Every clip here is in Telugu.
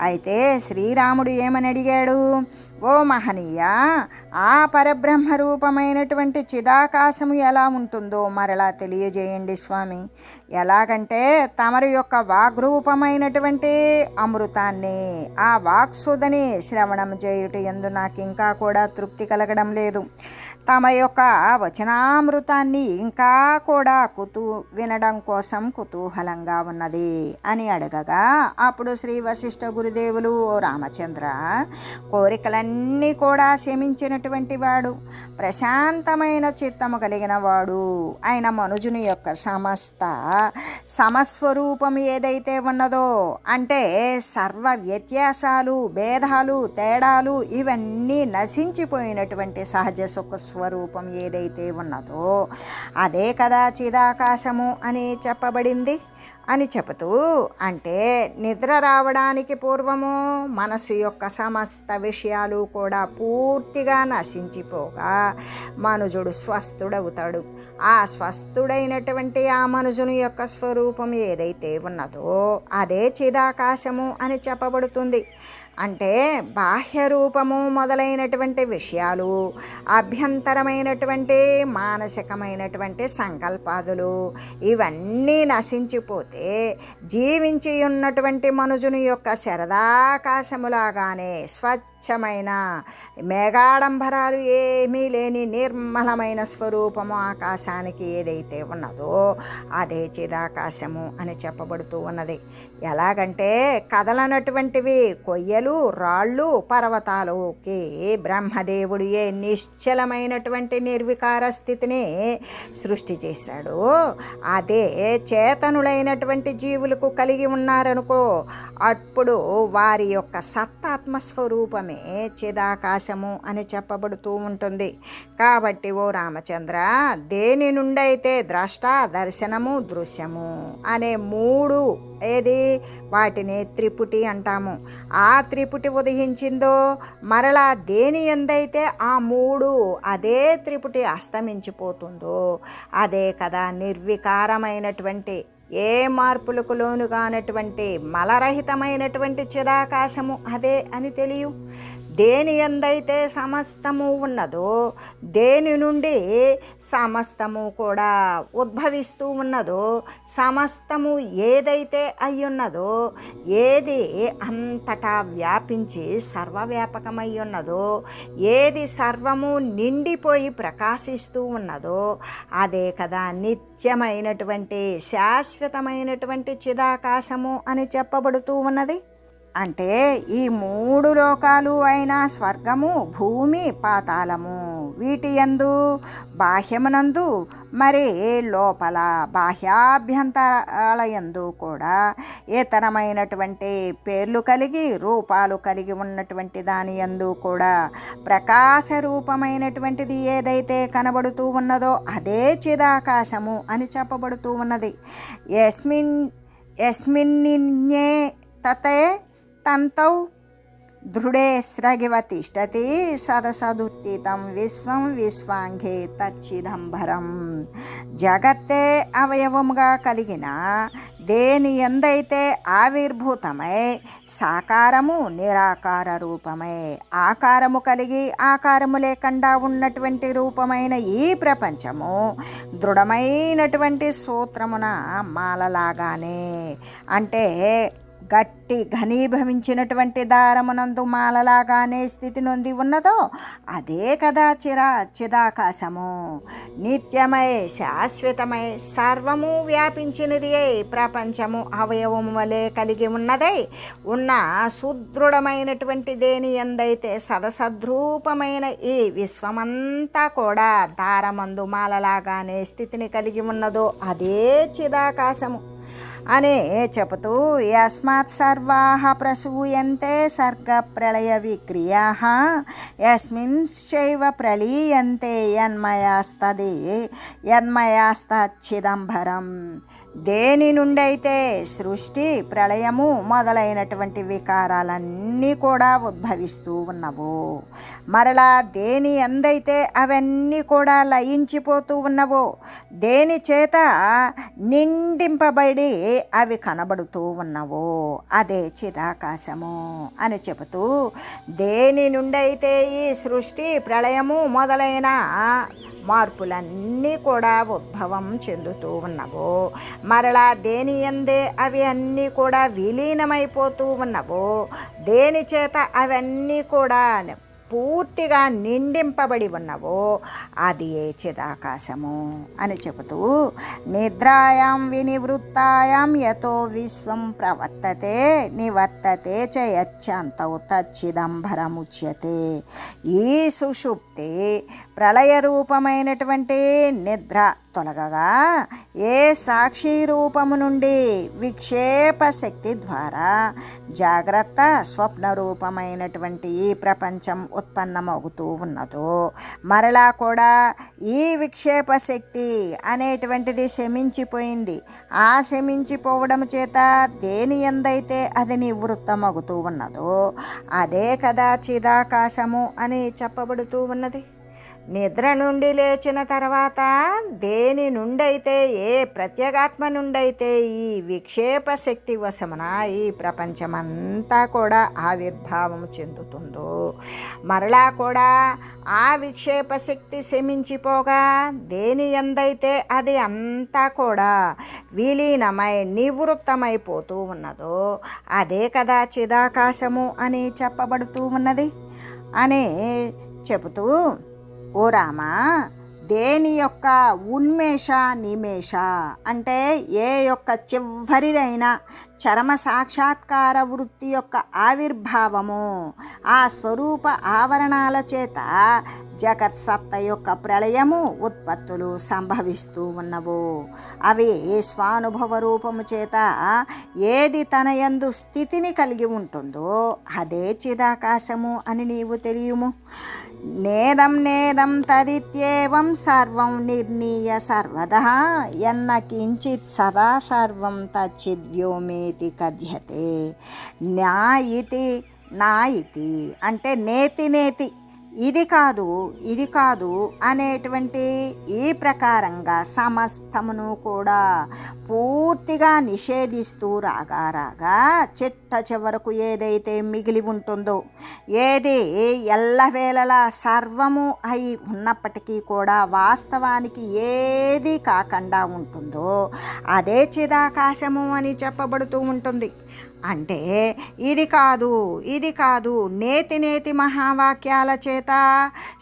అయితే శ్రీరాముడు ఏమని అడిగాడు? ఓ మహనీయ ఆ పరబ్రహ్మ రూపమైనటువంటి చిదాకాశము ఎలా ఉంటుందో మరలా తెలియజేయండి స్వామి. ఎలాగంటే తమరి యొక్క వాగ్రూపమైనటువంటి అమృతాన్ని ఆ వాక్సుదని శ్రవణం చేయుట ఎందు నాకు ఇంకా కూడా తృప్తి కలగడం లేదు. తమ యొక్క వచనామృతాన్ని ఇంకా కూడా కుతూ వినడం కోసం కుతూహలంగా ఉన్నది అని అడగగా అప్పుడు శ్రీ వశిష్ఠ గురుదేవులు ఓ రామచంద్ర కోరికలన్నీ కూడా శమించినటువంటి వాడు ప్రశాంతమైన చిత్తము కలిగిన వాడు ఆయన మనుజుని యొక్క సమస్త సమస్వరూపం ఏదైతే ఉన్నదో అంటే సర్వ వ్యత్యాసాలు భేదాలు తేడాలు ఇవన్నీ నశించిపోయినటువంటి సహజ సుఖ స్వరూపం ఏదైతే ఉన్నదో అదే కదా చిదాకాశము అని చెప్పబడింది అని చెబుతూ అంటే నిద్ర రావడానికి పూర్వము మనసు యొక్క సమస్త విషయాలు కూడా పూర్తిగా నశించిపోగా మనుజుడు స్వస్థుడవుతాడు. ఆ స్వస్థుడైనటువంటి ఆ మనుజుని యొక్క స్వరూపం ఏదైతే ఉన్నదో అదే చిదాకాశము అని చెప్పబడుతుంది. అంటే బాహ్య రూపము మొదలైనటువంటి విషయాలు అభ్యంతరమైనటువంటి మానసికమైనటువంటి సంకల్పాదులు ఇవన్నీ నశించిపోతే జీవించి ఉన్నటువంటి మనుజుని యొక్క శరదాకాశములాగానే స్వచ్ఛమైన మేఘాడంబరాలు ఏమీ లేని నిర్మలమైన స్వరూపము ఆకాశానికి ఏదైతే ఉన్నదో అదే చిరాకాశము అని చెప్పబడుతూ ఉన్నది. ఎలాగంటే కదలనటువంటివి కొయ్యలు రాళ్ళు పర్వతాలుకి బ్రహ్మదేవుడు ఏ నిశ్చలమైనటువంటి నిర్వికార స్థితిని సృష్టి చేశాడు. అదే చేతనులైనటువంటి జీవులకు కలిగి ఉన్నారనుకో అప్పుడు వారి యొక్క సత్తాత్మ స్వరూపమే చిదాకాశము అని చెప్పబడుతూ ఉంటుంది. కాబట్టి ఓ రామచంద్ర దేని నుండైతే ద్రష్ట దర్శనము దృశ్యము అనే మూడు ఏది? వాటిని త్రిపుటి అంటాము. ఆ త్రిపుటి ఉదయించిందో మరలా దేని ఎందైతే ఆ మూడు అదే త్రిపుటి అస్తమించిపోతుందో అదే కదా నిర్వికారమైనటువంటి ఏ మార్పులకు లోను కానటువంటి మలరహితమైనటువంటి చిదాకాశము అదే అని తెలియు. దేని ఎందైతే సమస్తము ఉన్నదో దేని నుండి సమస్తము కూడా ఉద్భవిస్తూ ఉన్నదో సమస్తము ఏదైతే అయ్యున్నదో ఏది అంతటా వ్యాపించి సర్వవ్యాపకమై ఉన్నదో ఏది సర్వము నిండిపోయి ప్రకాశిస్తూ ఉన్నదో అదే కదా నిత్యమైనటువంటి శాశ్వతమైనటువంటి చిదాకాశము అని చెప్పబడుతూ ఉన్నది. అంటే ఈ మూడు లోకాలు అయిన స్వర్గము భూమి పాతాళము. వీటి యందు బాహ్యమునందు మరి లోపల బాహ్యాభ్యంతరాల యందు కూడా ఇతరమైనటువంటి పేర్లు కలిగి రూపాలు కలిగి ఉన్నటువంటి దాని యందు కూడా ప్రకాశ రూపమైనటువంటిది ఏదైతే కనబడుతూ ఉన్నదో అదే చిదాకాశము అని చెప్పబడుతూ ఉన్నది. ఎస్మిన్ ఎస్మిన్నిన్యే తతే తంతౌ దృఢే శ్రగివ తిష్టతి సదసదుత్తితం విశ్వం విశ్వాంఘే తచ్చిదంబరం జగత్తే అవయవముగా కలిగిన దేని ఎందైతే ఆవిర్భూతమై సాకారము నిరాకార రూపమై ఆకారము కలిగి ఆకారము లేకుండా ఉన్నటువంటి రూపమైన ఈ ప్రపంచము దృఢమైనటువంటి సూత్రమున మాలలాగానే అంటే గట్టి ఘనీభవించినటువంటి దారమునందు మాలలాగానే స్థితి నొంది ఉన్నదో అదే కదా చిరా చిదాకాశము. నిత్యమై శాశ్వతమై సర్వము వ్యాపించినది అయి ప్రపంచము అవయవము వలె కలిగి ఉన్నదై ఉన్న సుదృఢమైనటువంటి దేని ఎందైతే సదసద్రూపమైన ఈ విశ్వమంతా కూడా దారమందు మాలలాగానే స్థితిని కలిగి ఉన్నదో అదే చిదాకాశము. అనే చెబుతూ యస్మాత్ సర్వా ప్రసూయంతే సర్గ ప్రళయ విక్రియా యస్మింశ్చైవ ప్రళీయంతే యన్మయాస్తది యన్మయాస్తచ్చిదంబరం దేని నుండైతే సృష్టి ప్రళయము మొదలైనటువంటి వికారాలన్నీ కూడా ఉద్భవిస్తూ ఉన్నవో మరలా దేని ఎందైతే అవన్నీ కూడా లయించిపోతూ ఉన్నవో దేని చేత నిండింపబడి అవి కనబడుతూ ఉన్నవో అదే చిదాకాశము అని చెబుతూ దేని నుండైతే ఈ సృష్టి ప్రళయము మొదలైన మార్పులన్నీ కూడా ఉద్భవం చెందుతూ ఉన్నవో మరలా దేని ఎందే అవి అన్నీ కూడా విలీనమైపోతూ ఉన్నవో దేని చేత అవన్నీ కూడా పూర్తిగా నిండింపబడి ఉన్నవో అది ఏ చిదాకాశము అని చెబుతూ నిద్రాయాం వినివృత్తాయాం యతో విశ్వం ప్రవర్తతే నివర్తతే చ తచ్చిదంబరముచ్యతే. ఈ సుషుప్తి ప్రళయ రూపమైనటువంటి నిద్ర తొలగగా ఏ సాక్షి రూపము నుండి విక్షేప శక్తి ద్వారా జాగ్రత్త స్వప్న రూపమైనటువంటి ఈ ప్రపంచం ఉత్పన్నమవుతూ ఉన్నదో మరలా కూడా ఈ విక్షేప శక్తి అనేటువంటిది శమించిపోయింది. ఆ శమించిపోవడం చేత దేని ఎందైతే అది నివృత్తమవుతూ ఉన్నదో అదే కదా చిదాకాశము అని చెప్పబడుతూ ఉన్నది. నిద్ర నుండి లేచిన తర్వాత దేని నుండైతే ఏ ప్రత్యేగాత్మ నుండైతే ఈ విక్షేప శక్తి వశమున ఈ ప్రపంచమంతా కూడా ఆవిర్భావం చెందుతుందో మరలా కూడా ఆ విక్షేప శక్తి శమించిపోగా దేని ఎందైతే అది అంతా కూడా విలీనమై నివృత్తమైపోతూ ఉన్నదో అదే కదా చిదాకాశము అని చెప్పబడుతూ ఉన్నది. అని చెబుతూ ఓ రామా దేని యొక్క ఉన్మేష నిమేష? అంటే ఏ యొక్క చివరిదైన చరమ సాక్షాత్కార వృత్తి యొక్క ఆవిర్భావము ఆ స్వరూప ఆవరణాల చేత జగత్ సత్త యొక్క ప్రళయము ఉత్పత్తులు సంభవిస్తూ ఉన్నవు. అవి స్వానుభవ రూపము చేత ఏది తన యందు స్థితిని కలిగి ఉంటుందో అదే చిదాకాశము అని నీవు తెలియము. నేదం నేదం తదిత్యేవం సర్వం నిర్ణీయ సర్వదా. ఎన్న కించిత్ సదా సర్వం తచ్చిద్యోమేతి కథ్యతే. నా ఇతి నా ఇతి అంటే నేతి నేతి. ఇది కాదు ఇది కాదు అనేటువంటి ఈ ప్రకారంగా సమస్తమును కూడా పూర్తిగా నిషేధిస్తూ రాగా రాగా చిట్ట చివరకు ఏదైతే మిగిలి ఉంటుందో ఏది ఎల్లవేళలా సర్వము అయి ఉన్నప్పటికీ కూడా వాస్తవానికి ఏది కాకుండా ఉంటుందో అదే చిదాకాశము అని చెప్పబడుతూ ఉంటుంది. అంటే ఇది కాదు ఇది కాదు. నేతి నేతి మహావాక్యాల చేత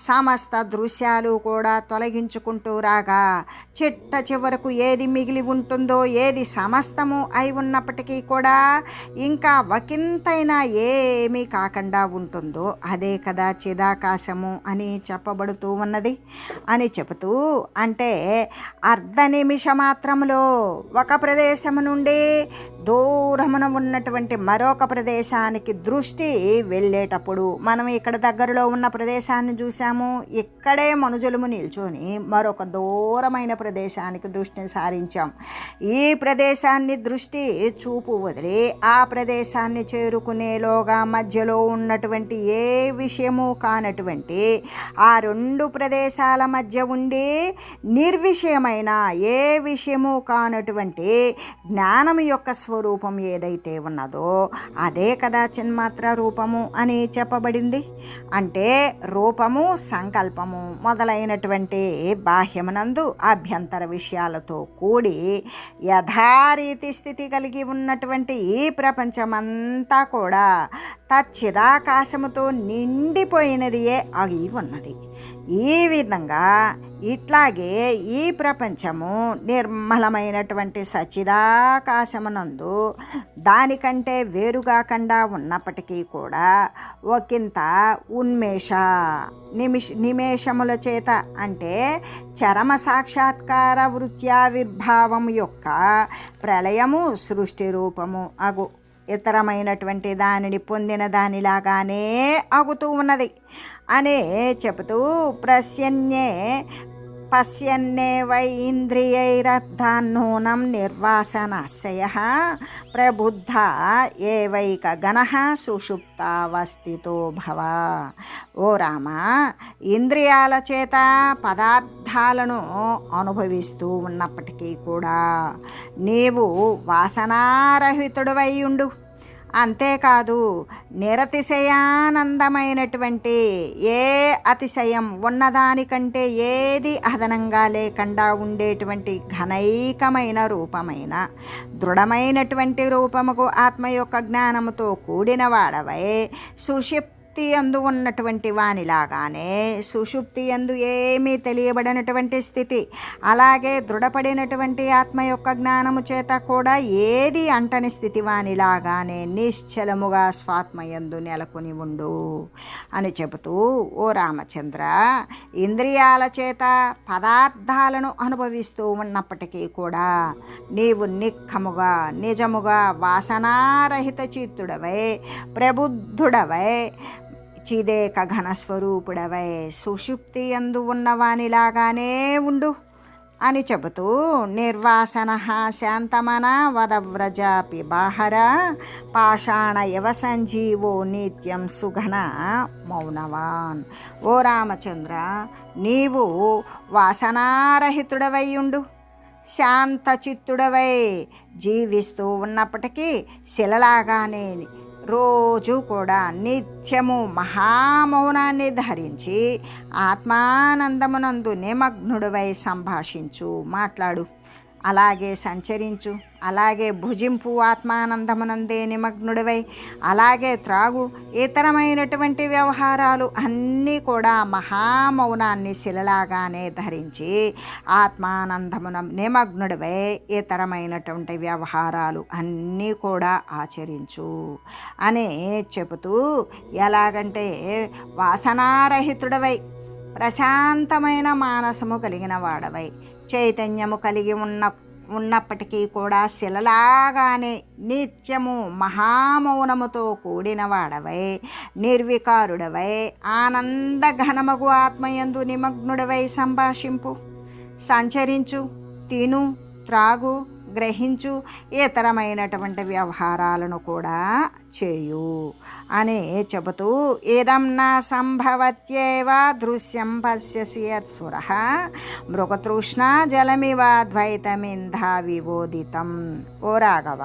సమస్త దృశ్యాలు కూడా తొలగించుకుంటూ రాగా చిట్ట చివరకు ఏది మిగిలి ఉంటుందో ఏది సమస్తము అయి ఉన్నప్పటికీ కూడా ఇంకా ఒకంతైనా ఏమీ కాకుండా ఉంటుందో అదే కదా చిదాకాశము అని చెప్పబడుతూ ఉన్నది. అని చెబుతూ అంటే అర్ధ నిమిష మాత్రములో ఒక ప్రదేశము నుండి దూరమున ఉన్నటువంటి మరొక ప్రదేశానికి దృష్టి వెళ్ళేటప్పుడు మనం ఇక్కడ దగ్గరలో ఉన్న ప్రదేశాన్ని చూసాము ఇక్కడే మనుజులము నిల్చొని మరొక దూరమైన ప్రదేశానికి దృష్టిని సారించాం. ఈ ప్రదేశాన్ని దృష్టి చూపు వదిలి ఆ ప్రదేశాన్ని చేరుకునేలోగా మధ్యలో ఉన్నటువంటి ఏ విషయము కానటువంటి ఆ రెండు ప్రదేశాల మధ్య ఉండి నిర్విషయమైన ఏ విషయము కానటువంటి జ్ఞానం యొక్క స్వరూపం ఏదైతే ఉన్నదో అదే కదా చిన్మాత్ర రూపము అని చెప్పబడింది. అంటే రూపము సంకల్పము మొదలైనటువంటి బాహ్యమునందు అభ్యంతర విషయాలతో కూడి యథారీతి స్థితి కలిగి ఉన్నటువంటి ఈ ప్రపంచమంతా కూడా తచ్చిదాకాశముతో నిండిపోయినదియే అయి ఉన్నది. ఈ విధంగా ఇట్లాగే ఈ ప్రపంచము నిర్మలమైనటువంటి సచిదాకాశమునందు దానికంటే వేరుగాకుండా ఉన్నప్పటికీ కూడా ఒకంత ఉన్మేష నిమిష నిమేషముల చేత అంటే చరమ సాక్షాత్కార వృత్యావిర్భావం యొక్క ప్రళయము సృష్టి రూపము అగు. ఇతరమైనటువంటి దానిని పొందిన దానిలాగానే అగుతూ ఉన్నది. అనే చెబుతూ ప్రశన్యే పశ్యన్నే వై ఇంద్రియైరర్థాన్నూనం నిర్వాసనాశయ ప్రబుద్ధ ఏవైక గణ సుషుప్తావస్థితో భవ ఓ రామ ఇంద్రియాల చేత పదార్థాలను అనుభవిస్తూ ఉన్నప్పటికీ కూడా। నీవు వాసనారహితుడివై ఉండు। అంతేకాదు నిరతిశయానందమైనటువంటి ఏ అతిశయం ఉన్నదానికంటే ఏది అదనంగా లేకుండా ఉండేటువంటి ఘనైకమైన రూపమైన దృఢమైనటువంటి రూపముకు ఆత్మ యొక్క జ్ఞానముతో కూడిన వాడవై సుషిప్ సుషుప్తి అందు ఉన్నటువంటి వానిలాగానే సుషుప్తి అందు ఏమీ తెలియబడినటువంటి స్థితి. అలాగే దృఢపడినటువంటి ఆత్మ యొక్క జ్ఞానము చేత కూడా ఏది అంటని స్థితి వానిలాగానే నిశ్చలముగా స్వాత్మయందు నెలకొని ఉండు అని చెబుతూ ఓ రామచంద్ర ఇంద్రియాల చేత పదార్థాలను అనుభవిస్తూ ఉన్నప్పటికీ కూడా నీవు నిక్కముగా నిజముగా వాసనారహిత చిత్తుడవై ప్రబుద్ధుడవై చిదేక ఘనస్వరూపుడవై సుషుప్తి ఎందు ఉన్నవానిలాగానే ఉండు అని చెబుతూ నిర్వాసన శాంతమన వదవ్రజాపి బాహర పాషాణ యవ సంజీవో నిత్యం సుఘన మౌనవాన్. ఓ రామచంద్ర నీవు వాసనారహితుడవై ఉండు. శాంత చిత్తుడవై జీవిస్తూ ఉన్నప్పటికీ శిలలాగానే రోజు కూడా నిత్యము మహామౌనాన్ని ధరించి ఆత్మానందమునందు నిమగ్నుడివై సంభాషించు మాట్లాడు అలాగే సంచరించు. అలాగే భుజింపు ఆత్మానందమునందే నిమగ్నుడివై. అలాగే త్రాగు ఇతరమైనటువంటి వ్యవహారాలు అన్నీ కూడా మహామౌనాన్ని శిలలాగానే ధరించి ఆత్మానందమున నిమగ్నుడివై ఇతరమైనటువంటి వ్యవహారాలు అన్నీ కూడా ఆచరించు అని చెబుతూ ఎలాగంటే వాసనారహితుడవై ప్రశాంతమైన మానసము కలిగిన వాడవై చైతన్యము కలిగి ఉన్న ఉన్నప్పటికీ కూడా శిలలాగానే నిత్యము మహామౌనముతో కూడిన వాడవై నిర్వికారుడవై ఆనంద ఘనమగు ఆత్మయందు నిమగ్నుడవై సంభాషింపు. సంచరించు తిను త్రాగు గ్రహించు ఇతరమైనటువంటి వ్యవహారాలను కూడా చేయు అని చెబుతూ ఇదం నా సంభవత్యేవ దృశ్యం పశ్యసి యత్సుర మృగతృష్ణ జలమివ ద్వైతమింధా వివోదితం. ఓ రాఘవ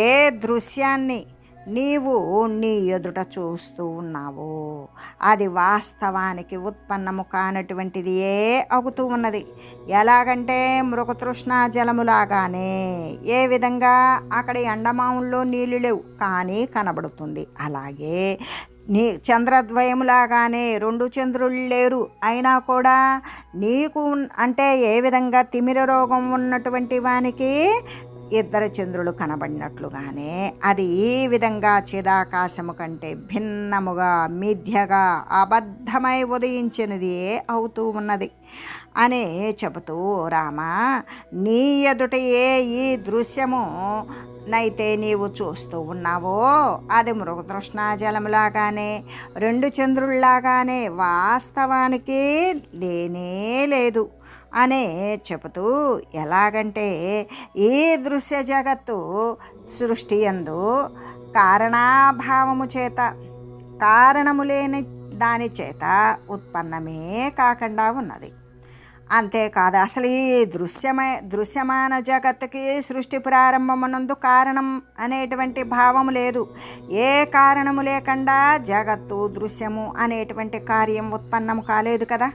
ఏ దృశ్యాన్ని నీవు నీ ఎదుట చూస్తూ ఉన్నావు. అది వాస్తవానికి ఉత్పన్నము కానటువంటిది ఏ అవుతూ ఉన్నది? ఎలాగంటే మృగతృష్ణ జలములాగానే. ఏ విధంగా? అక్కడ ఎండమావుల్లో నీళ్ళు లేవు కానీ కనబడుతుంది. అలాగే నీ చంద్రద్వయములాగానే రెండు చంద్రులు లేరు. అయినా కూడా నీకు అంటే ఏ విధంగా తిమిర రోగం ఉన్నటువంటి వానికి ఇద్దరు చంద్రులు కనబడినట్లుగానే అది ఈ విధంగా చిదాకాశము కంటే భిన్నముగా మిథ్యగా అబద్ధమై ఉదయించినది అవుతూ ఉన్నది అని చెబుతూ రామ నీ ఎదుట ఏ ఈ దృశ్యము నైతే నీవు చూస్తూ ఉన్నావో అది మృగతృష్ణాజలములాగానే రెండు చంద్రుల్లాగానే వాస్తవానికి లేనే లేదు. అనే చెబుతూ ఎలాగంటే ఈ దృశ్య జగత్తు సృష్టి ఎందు కారణాభావము చేత కారణము లేని దాని చేత ఉత్పన్నమే కాకుండా ఉన్నది. అంతేకాదు. అసలు ఈ దృశ్యమై దృశ్యమాన జగత్తుకి సృష్టి ప్రారంభమునందు కారణం అనేటువంటి భావము లేదు. ఏ కారణము లేకుండా జగత్తు దృశ్యము అనేటువంటి కార్యం ఉత్పన్నం కాలేదు కదా.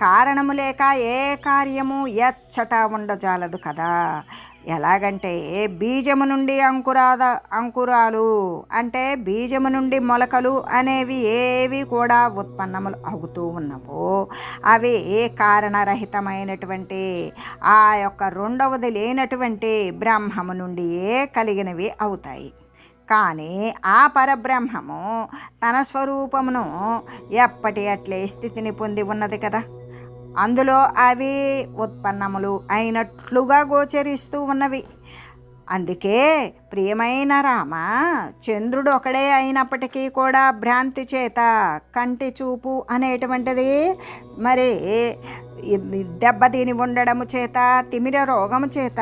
కారణము లేక ఏ కార్యము ఎచ్చట ఉండజాలదు కదా. ఎలాగంటే బీజము నుండి అంకురాద అంకురాలు అంటే బీజము నుండి మొలకలు అనేవి ఏవి కూడా ఉత్పన్నములు అవుతూ ఉన్నవో అవి కారణరహితమైనటువంటి ఆ యొక్క రెండవది లేనటువంటి బ్రహ్మము నుండియే కలిగినవి అవుతాయి. కానీ ఆ పరబ్రహ్మము తన స్వరూపమును ఎప్పటి అట్లే స్థితిని పొంది ఉన్నది కదా? అందులో అవి ఉత్పన్నములు అయినట్లుగా గోచరిస్తూ ఉన్నవి. అందుకే ప్రియమైన రామ చంద్రుడు ఒకడే అయినప్పటికీ కూడా భ్రాంతి చేత కంటి చూపు అనేటువంటిది మరి దెబ్బతిని ఉండడము చేత తిమిర రోగము చేత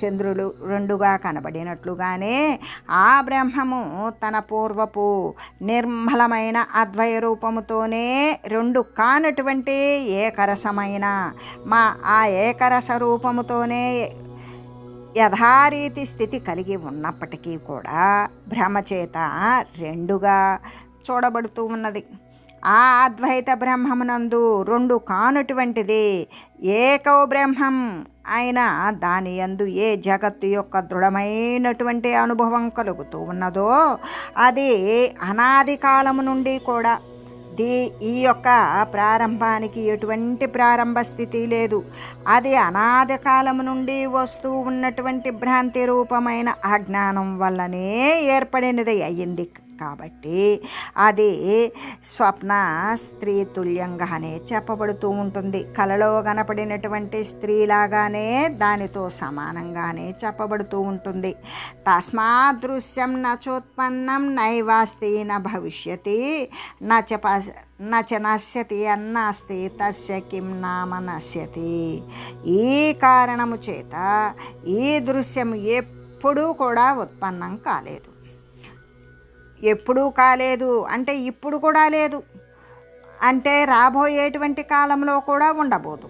చంద్రులు రెండుగా కనబడినట్లుగానే ఆ బ్రహ్మము తన పూర్వపు నిర్మలమైన అద్వయ రూపముతోనే రెండు కానటువంటి ఏకరసమైన మా ఆ ఏకరస రూపముతోనే యథారీతి స్థితి కలిగి ఉన్నప్పటికీ కూడా భ్రమచేత రెండుగా చూడబడుతూ ఉన్నది. ఆ అద్వైత బ్రహ్మమునందు రెండు కానటువంటిది. ఏకో బ్రహ్మం అయినా దాని యందు ఏ జగత్తు యొక్క దృఢమైనటువంటి అనుభవం కలుగుతూ ఉన్నదో అది అనాది కాలము నుండి కూడా దీ ఈ యొక్క ప్రారంభానికి ఎటువంటి ప్రారంభ స్థితి లేదు. అది అనాది కాలం నుండి వస్తూ ఉన్నటువంటి భ్రాంతి రూపమైన అజ్ఞానం వల్లనే ఏర్పడినది అయ్యింది. కాబట్టి అది స్వప్న స్త్రీ తుల్యంగానే చెప్పబడుతూ ఉంటుంది. కలలో కనపడినటువంటి స్త్రీలాగానే దానితో సమానంగానే చెప్పబడుతూ ఉంటుంది. తస్మాదృశ్యం నచోత్పన్నం నైవాస్తి న భవిష్యతి నచ నచ నశ్యతి అన్నాస్తి తస్య కిం నామ నశ్యతి. ఈ కారణము చేత ఈ దృశ్యం ఎప్పుడూ కూడా ఉత్పన్నం కాలేదు. ఎప్పుడూ కాలేదు. అంటే ఇప్పుడు కూడా లేదు. అంటే రాబోయేటువంటి కాలంలో కూడా ఉండబోదు.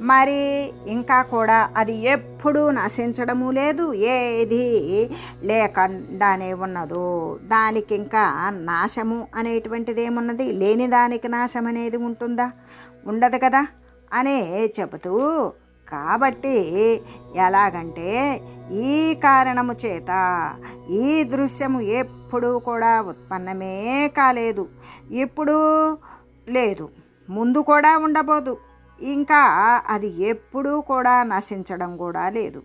మరి ఇంకా కూడా అది ఎప్పుడూ నశించడము లేదు. ఏది లేకుండానే ఉన్నదో. దానికి ఇంకా నాశము అనేటువంటిది ఏమున్నది? లేని దానికి నాశం అనేది ఉంటుందా? ఉండదు కదా? అనే చెబుతూ కాబట్టి ఎలాగంటే ఈ కారణము చేత ఈ దృశ్యము ఎప్పుడూ కూడా ఉత్పన్నమే కాలేదు. ఇప్పుడు లేదు. ముందు కూడా ఉండబోదు. ఇంకా అది ఎప్పుడూ కూడా నశించడం కూడా లేదు.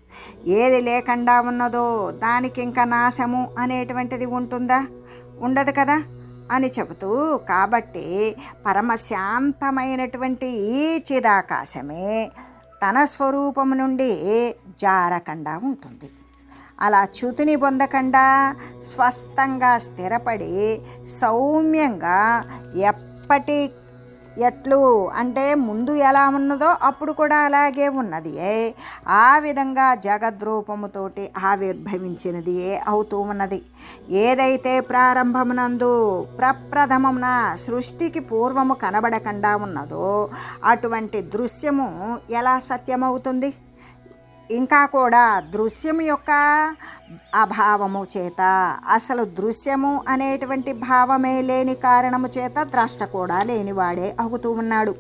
ఏది లేకుండా ఉన్నదో దానికి ఇంకా నాశము అనేటువంటిది ఉంటుందా? ఉండదు కదా? అని చెబుతూ కాబట్టి పరమశాంతమైనటువంటి ఈ చిదాకాశమే తన స్వరూపము నుండి జారకుండా ఉంటుంది. అలా చ్యుతిని పొందకుండా స్వస్థంగా స్థిరపడి సౌమ్యంగా ఎప్పటి ఎట్లు అంటే ముందు ఎలా ఉన్నదో అప్పుడు కూడా అలాగే ఉన్నది ఆ విధంగా జగద్రూపముతోటి ఆవిర్భవించినది అవుతూ ఉన్నది. ఏదైతే ప్రారంభమునందు ప్రప్రథమమున సృష్టికి పూర్వము కనబడకుండా ఉన్నదో అటువంటి దృశ్యము ఎలా సత్యమవుతుంది? ఇంకా కూడా దృశ్యం యొక్క అభావము చేత అసలు దృశ్యము అనేటువంటి భావమే లేని కారణము చేత ద్రష్ట కూడా లేనివాడే అవుతూ ఉన్నాడు.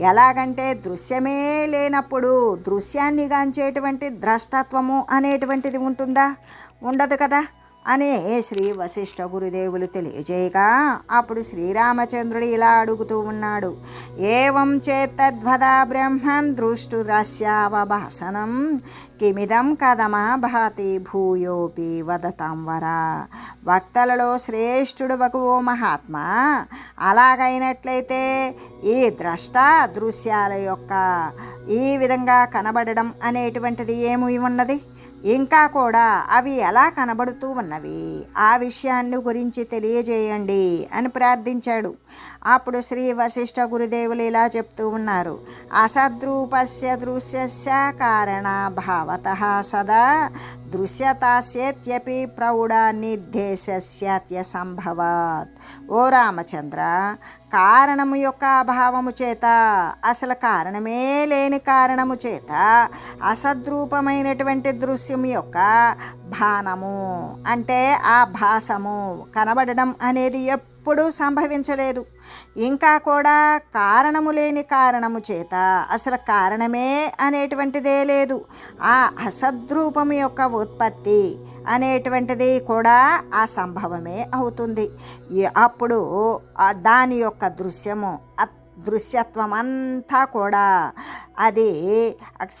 ఎలాగంటే దృశ్యమే లేనప్పుడు దృశ్యాన్ని గాంచేటువంటి ద్రష్టత్వము అనేటువంటిది ఉంటుందా? ఉండదు కదా. అనే శ్రీ వశిష్ఠ గురుదేవులు తెలియజేయగా అప్పుడు శ్రీరామచంద్రుడు ఇలా అడుగుతూ ఉన్నాడు. ఏవం చేతద్వదా బ్రహ్మన్ దృష్టురస్యావభాసనం కిమిదం కదమా భాతి భూయోపి వదతాం వరా. వక్తలలో శ్రేష్ఠుడు ఓ మహాత్మా. అలాగైనట్లయితే ఈ ద్రష్ట దృశ్యాల యొక్క ఈ విధంగా కనబడడం అనేటువంటిది ఏమి ఉన్నది? ఇంకా కూడా అవి ఎలా కనబడుతూ ఉన్నవి? ఆ విషయాన్ని గురించి తెలియజేయండి అని ప్రార్థించాడు. అప్పుడు శ్రీ వశిష్ఠ గురుదేవులు ఇలా చెప్తూ ఉన్నారు. అసద్రూపస్య దృశ్యస్య కారణ భావత సదా దృశ్యతాస్యేత్యపి ప్రౌఢ నిర్దేశ్యాత్య సంభవాత్ ఓ రామచంద్ర కారణము యొక్క అభావము చేత అసలు కారణమే లేని కారణము చేత అసద్రూపమైనటువంటి దృశ్యం యొక్క భానము అంటే ఆ భాసము కనబడడం అనేది ఎప్పుడు సంభవించలేదు. ఇంకా కూడా కారణము లేని కారణము చేత అసలు కారణమే అనేటువంటిదే లేదు. ఆ అసద్రూపము యొక్క ఉత్పత్తి అనేటువంటిది కూడా ఆ సంభవమే అవుతుంది. అప్పుడు దాని యొక్క దృశ్యము దృశ్యత్వం అంతా కూడా అది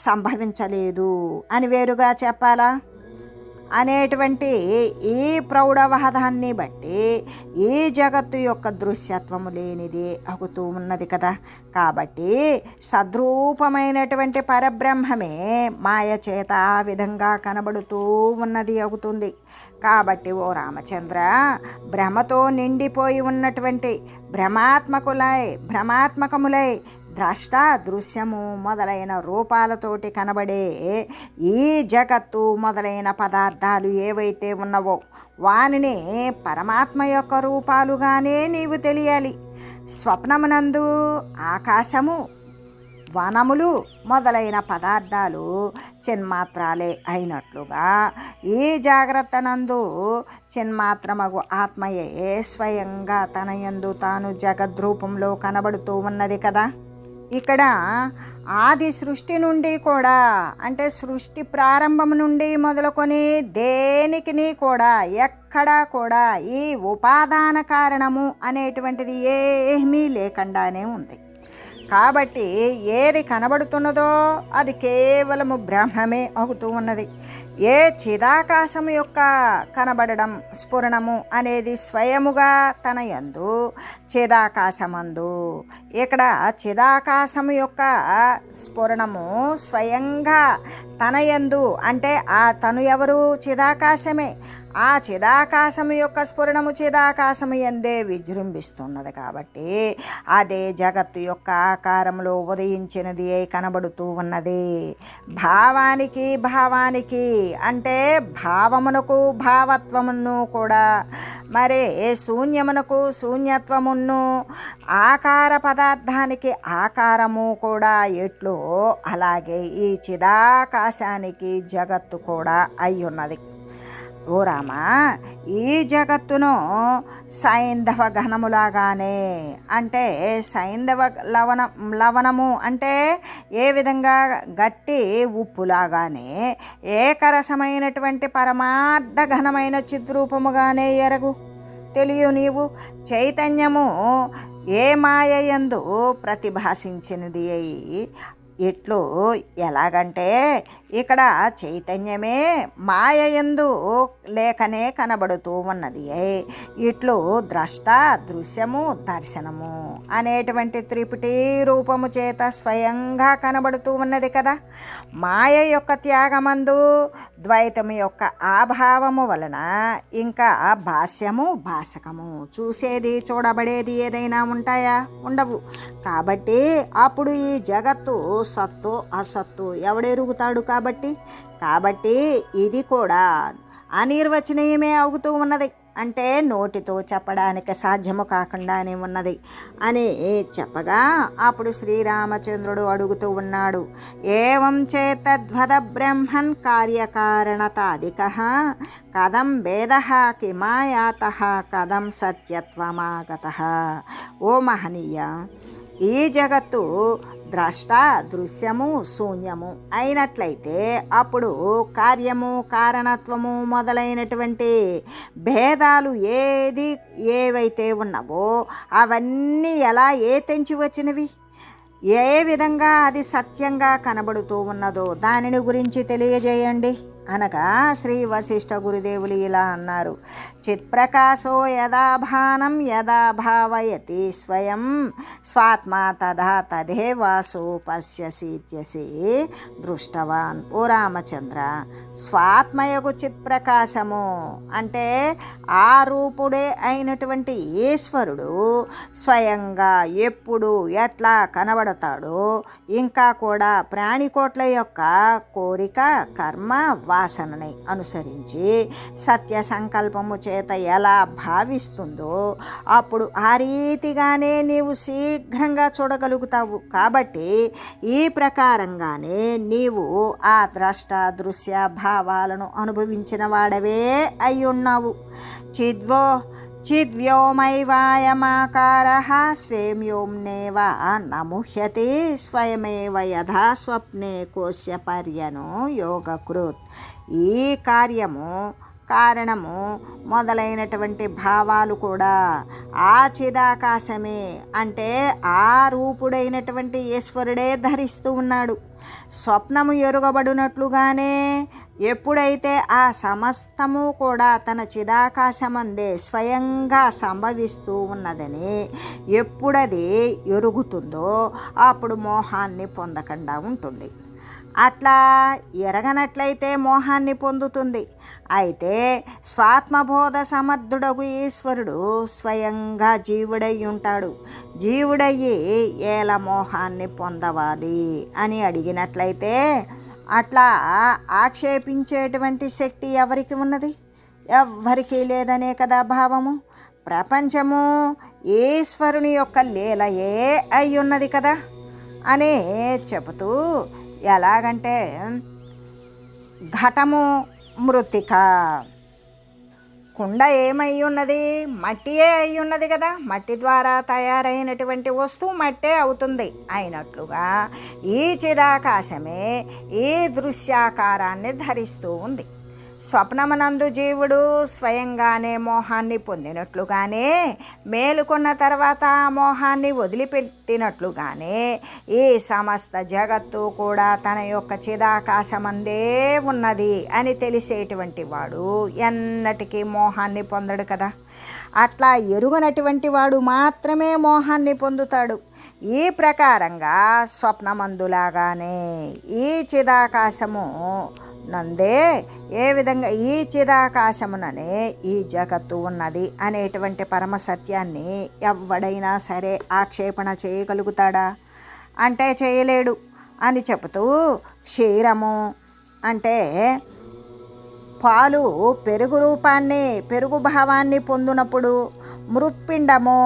సంభవించలేదు అని వేరుగా చెప్పాలా? అనేటువంటి ఈ ప్రౌఢవాదాన్ని బట్టి ఈ జగత్తు యొక్క దృశ్యత్వము లేనిది అగుతూ ఉన్నది కదా. కాబట్టి సద్రూపమైనటువంటి పరబ్రహ్మమే మాయ చేత ఆ విధంగా కనబడుతూ ఉన్నది అవుతుంది కాబట్టి ఓ రామచంద్ర భ్రమతో నిండిపోయి ఉన్నటువంటి భ్రమాత్మకులై భ్రమాత్మకములై ద్రష్ట దృశ్యము మొదలైన రూపాలతోటి కనబడే ఈ జగత్తు మొదలైన పదార్థాలు ఏవైతే ఉన్నవో వానిని పరమాత్మ యొక్క రూపాలుగానే నీవు తెలియాలి. స్వప్నమునందు ఆకాశము వనములు మొదలైన పదార్థాలు చిన్మాత్రాలే అయినట్లుగా ఈ జాగ్రత్త నందు చిన్మాత్రమగు ఆత్మయే స్వయంగా తన యందు తాను జగద్రూపంలో కనబడుతూ ఉన్నది కదా. ఇక్కడ ఆది సృష్టి నుండి కూడా అంటే సృష్టి ప్రారంభం నుండి మొదలుకొని దేనికిని కూడా ఎక్కడా కూడా ఈ ఉపాదాన కారణము అనేటువంటిది ఏమీ లేకుండానే ఉంది. కాబట్టి ఏది కనబడుతున్నదో అది కేవలము బ్రహ్మమే అవుతూ ఉన్నది. ఏ చిదాకాశం యొక్క కనబడడం స్ఫురణము అనేది స్వయముగా తన యందు చిదాకాశమందు. ఇక్కడ చిదాకాశం యొక్క స్ఫురణము స్వయంగా తన యందు అంటే ఆ తను ఎవరు? చిదాకాశమే. ఆ చిదాకాశము యొక్క స్ఫురణము చిదాకాశము ఎందే విజృంభిస్తున్నది కాబట్టి అదే జగత్తు యొక్క ఆకారంలో ఉదయించినది అయి కనబడుతూ ఉన్నది. భావానికి భావానికి అంటే భావమునకు భావత్వమును కూడా మరి శూన్యమునకు శూన్యత్వమును ఆకార పదార్థానికి ఆకారము కూడా ఎట్లో అలాగే ఈ చిదాకాశానికి జగత్తు కూడా అయి ఉన్నది ఓ రామా ఈ జగత్తును సైంధవ ఘనములాగానే అంటే సైంధవ లవణ లవణము అంటే ఏ విధంగా గట్టి ఉప్పులాగానే ఏకరసమైనటువంటి పరమార్థ ఘనమైన చిద్రూపముగానే ఎరగు. తెలియ నీవు చైతన్యము ఏ మాయయందు ప్రతిభాసించినది అయి ఇట్లు ఎలాగంటే ఇక్కడ చైతన్యమే మాయయందు లేఖనే కనబడుతూ ఉన్నది. ఇట్లు ద్రష్ట దృశ్యము దర్శనము అనేటువంటి త్రిపుటి రూపము చేత స్వయంగా కనబడుతూ ఉన్నది కదా. మాయ యొక్క త్యాగమందు ద్వైతము యొక్క ఆభావము వలన ఇంకా భాష్యము భాషకము చూసేది చూడబడేది ఏదైనా ఉంటాయా? ఉండవు. కాబట్టి అప్పుడు ఈ జగత్తు సత్తు అసత్తు ఎవడెరుగుతాడు కాబట్టి? కాబట్టి ఇది కూడా అనిర్వచనీయమే అవుతూ ఉన్నది. అంటే నోటితో చెప్పడానికి సాధ్యము కాకుండానే ఉన్నది. అని చెప్పగా అప్పుడు శ్రీరామచంద్రుడు అడుగుతూ ఉన్నాడు ఏవం చేతద్వద బ్రహ్మన్ కార్యకారణతాదిక కథం భేద కిమాయాత కథం సత్యత్వమాగత? ఓ మహనీయ ఈ జగత్తు ద్రష్ట దృశ్యము శూన్యము అయినట్లయితే అప్పుడు కార్యము కారణత్వము మొదలైనటువంటి భేదాలు ఏది ఏవైతే ఉన్నవో అవన్నీ ఎలా ఏ తెంచి వచ్చినవి? ఏ విధంగా అది సత్యంగా కనబడుతూ ఉన్నదో దానిని గురించి తెలియజేయండి. అనగా శ్రీ వశిష్ఠ గురుదేవులు ఇలా అన్నారు. చిత్ప్రకాశో యదా భానం యదా భావయతి స్వయం. స్వాత్మా తదా తదే వాసు పశ్యసీత్యసి దృష్టవాన్. ఓ రామచంద్ర స్వాత్మయగు చిత్ప్రకాశము అంటే ఆ రూపుడే అయినటువంటి ఈశ్వరుడు స్వయంగా ఎప్పుడు ఎట్లా కనబడతాడో ఇంకా కూడా ప్రాణికోట్ల యొక్క కోరిక కర్మ ఉపాసనని అనుసరించి సత్య సంకల్పము చేత ఎలా భావిస్తుందో అప్పుడు ఆ రీతిగానే నీవు శీఘ్రంగా చూడగలుగుతావు. కాబట్టి ఈ ప్రకారంగానే నీవు ఆ ద్రష్ట దృశ్య భావాలను అనుభవించిన వాడవే అయి ఉన్నావు చిద్వో చిద్వ్యోమైవాయమాకార స్వేమ్యోమ్నేవ నముహ్యతి స్వయమేవ యథా స్వప్నే కోశ పర్యను యోగకృత్ ఈ కార్యము కారణము మొదలైనటువంటి భావాలు కూడా ఆ చిదాకాశమే. అంటే ఆ రూపుడైనటువంటి ఈశ్వరుడే ధరిస్తూ ఉన్నాడు. స్వప్నము ఎరుగబడినట్లుగానే ఎప్పుడైతే ఆ సమస్తము కూడా తన చిదాకాశమందే స్వయంగా సంభవిస్తూ ఉన్నదని ఎప్పుడది ఎరుగుతుందో అప్పుడు మోహాన్ని పొందకుండా ఉంటుంది. అట్లా ఎరగనట్లయితే మోహాన్ని పొందుతుంది. అయితే స్వాత్మబోధ సమర్థుడగు ఈశ్వరుడు స్వయంగా జీవుడై ఉంటాడు జీవుడయ్యి ఏల మోహాన్ని పొందవాలి అని అడిగినట్లయితే అట్లా ఆక్షేపించేటువంటి శక్తి ఎవరికి ఉన్నది? ఎవ్వరికీ లేదనే కదా భావము. ప్రపంచము ఈశ్వరుని యొక్క లీలయే అయి ఉన్నది కదా అని చెబుతూ ఎలాగంటే ఘటము మృతిక. కుండ ఏమై ఉన్నది? మట్టియే అయి ఉన్నది కదా. మట్టి ద్వారా తయారైనటువంటి వస్తువు మట్టే అవుతుంది. అయినట్లుగా ఈ చిదాకాశమే ఈ దృశ్యాకారాన్ని ధరిస్తూ ఉంది. స్వప్నమనందు జీవుడు స్వయంగానే మోహాన్ని పొందినట్లుగానే మేలుకున్న తర్వాత ఆ మోహాన్ని వదిలిపెట్టినట్లుగానే ఈ సమస్త జగత్తు కూడా తన యొక్క చిదాకాశమందే ఉన్నది అని తెలిసేటువంటి వాడు ఎన్నటికీ మోహాన్ని పొందడు కదా. అట్లా ఎరుగనటువంటి వాడు మాత్రమే మోహాన్ని పొందుతాడు. ఈ ప్రకారంగా స్వప్నమందులాగానే ఈ చిదాకాశము నందే ఏ విధంగా ఈ చిదాకాశముననే ఈ జగత్తు ఉన్నది అనేటువంటి పరమ సత్యాన్ని ఎవడైనా సరే ఆక్షేపణ చేయగలుగుతాడా? అంటే చేయలేడు అని చెబుతూ క్షీరము అంటే పాలు పెరుగు రూపాన్ని పెరుగు భావాన్ని పొందినప్పుడు మృత్పిండము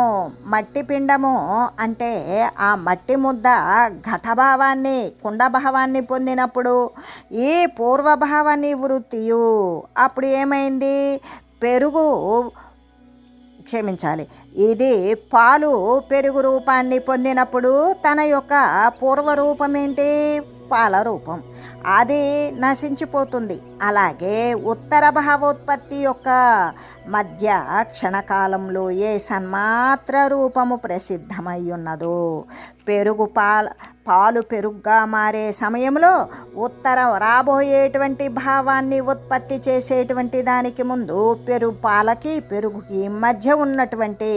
మట్టి పిండము అంటే ఆ మట్టి ముద్ద ఘటభావాన్ని కుండభావాన్ని పొందినప్పుడు ఈ పూర్వభావాన్ని వృత్తియు. అప్పుడు ఏమైంది? పెరుగు క్షమించాలి. ఇది పాలు పెరుగు రూపాన్ని పొందినప్పుడు తన యొక్క పూర్వరూపం ఏంటి పాల రూపం. అది నశించిపోతుంది. అలాగే ఉత్తర భావోత్పత్తి యొక్క మధ్య క్షణకాలంలో ఏ సన్మాత్ర రూపము ప్రసిద్ధమై ఉన్నదో పెరుగు పాల పాలు పెరుగుగా మారే సమయంలో ఉత్తర రాబోయేటువంటి భావాన్ని ఉత్పత్తి చేసేటువంటి దానికి ముందు పెరుగు పాలకి పెరుగుకి మధ్య ఉన్నటువంటి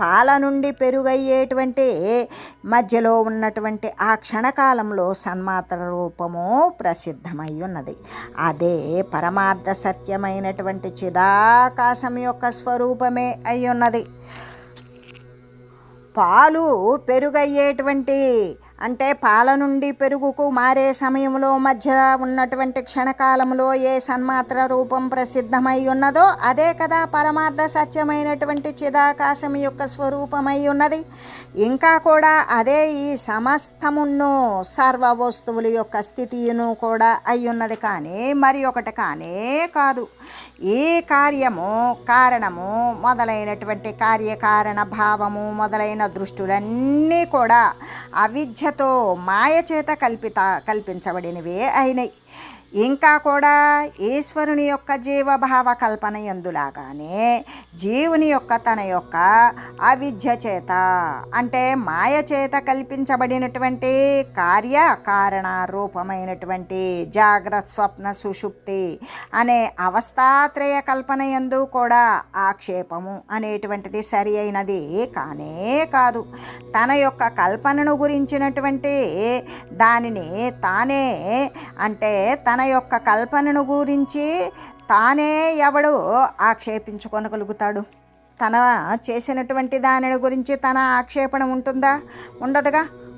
పాల నుండి పెరుగయ్యేటువంటి మధ్యలో ఉన్నటువంటి ఆ క్షణకాలంలో సన్మాత్ర రూపము ప్రసిద్ధమై ఉన్నది. అదే పరమార్థ సత్యమైనటువంటి చిదాకాశం యొక్క స్వరూపమే అయ్యున్నది. పాలు పెరుగయ్యేటువంటి అంటే పాల నుండి పెరుగుకు మారే సమయంలో మధ్య ఉన్నటువంటి క్షణకాలంలో ఏ సన్మాత్ర రూపం ప్రసిద్ధమై ఉన్నదో అదే కదా పరమార్థ సత్యమైనటువంటి చిదాకాశం యొక్క స్వరూపమై ఉన్నది. ఇంకా కూడా అదే ఈ సమస్తమును సర్వ వస్తువుల యొక్క స్థితియును కూడా అయ్యున్నది కానీ మరి ఒకటి కానే కాదు. ఈ కార్యము కారణము మొదలైనటువంటి కార్యకారణ భావము మొదలైన దృష్టులన్నీ కూడా అవిద్య ఇచ్ఛతో మాయ చేత కల్పిత కల్పించబడినవే అయినాయి. ఇంకా కూడా ఈశ్వరుని యొక్క జీవభావ కల్పన ఎందులాగానే జీవుని యొక్క తన యొక్క అవిద్య చేత అంటే మాయ చేత కల్పించబడినటువంటి కార్య కారణ రూపమైనటువంటి జాగ్రత్త స్వప్న సుషుప్తి అనే అవస్థాత్రయ కల్పన ఎందు కూడా ఆక్షేపము అనేటువంటిది సరి అయినది కానే కాదు. తన యొక్క కల్పనను గురించినటువంటి దానిని తానే అంటే తన తన యొక్క కల్పనను గురించి తానే ఎవడు ఆక్షేపించుకొనగలుగుతాడు. తన చేసినటువంటి దానిని గురించి తన ఆక్షేపణ ఉంటుందా? ఉండదుగా?